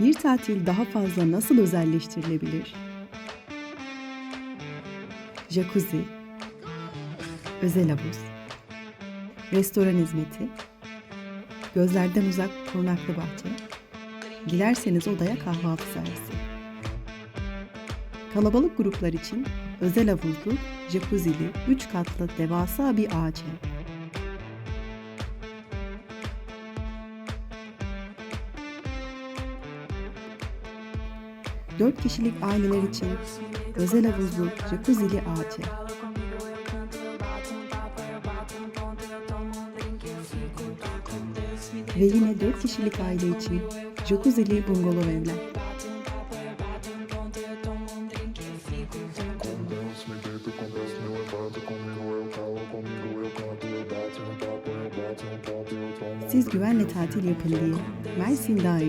Bir tatil daha fazla nasıl özelleştirilebilir? Jacuzzi, özel havuz, restoran hizmeti, gözlerden uzak korunaklı bahçe, dilerseniz odaya kahvaltı servisi. Kalabalık gruplar için özel havuzlu, jacuzzi'li, 3 katlı devasa bir ağaç ev. 4 kişilik aileler için özel havuzlu, jacuzzi'li ağaç ev. Ve yine 4 kişilik aile için jacuzzi'li bungalov evler. Siz güvenle tatil yapın diye Mersin Dağ.